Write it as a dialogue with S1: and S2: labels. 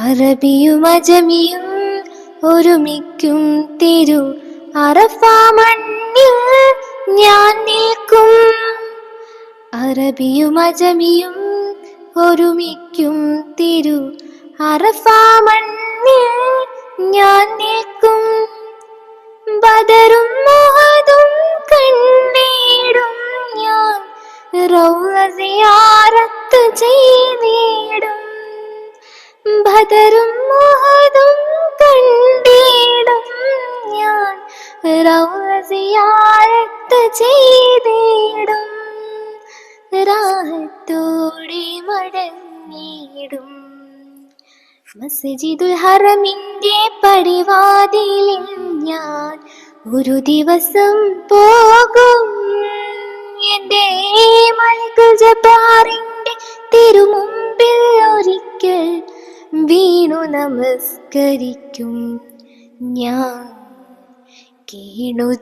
S1: അറബിയും അജമിയും ഒരുമിക്കും തിരു അറഫ മണ്ണിൽ ഞാൻ നിൽക്കും. അറബിയും അജമിയും ഒരുമിക്കും തിരു അറഫ മണ്ണിൽ ഞാൻ നിൽക്കും. ബദറും മുഹദും കണ്ണീടും ഞാൻ റൗള സിയാറത്ത് ചെയ്തിടും ബദറും മുഹദും കണ്ടിടും ഞാൻ. റൗള സിയാറത്ത് ചെയ്തിടും. റാഹത്തോടെ മടങ്ങിയിടും. മസ്ജിദുൽ ഹറമിന്റെ പടിവാതിലിൽ ഞാൻ ഒരു ദിവസം പോകും. എന്റെ മലിക്കുൽ വീണു നമസ്കരിക്കും ഞാൻ. കീണുതുവായിരിക്കും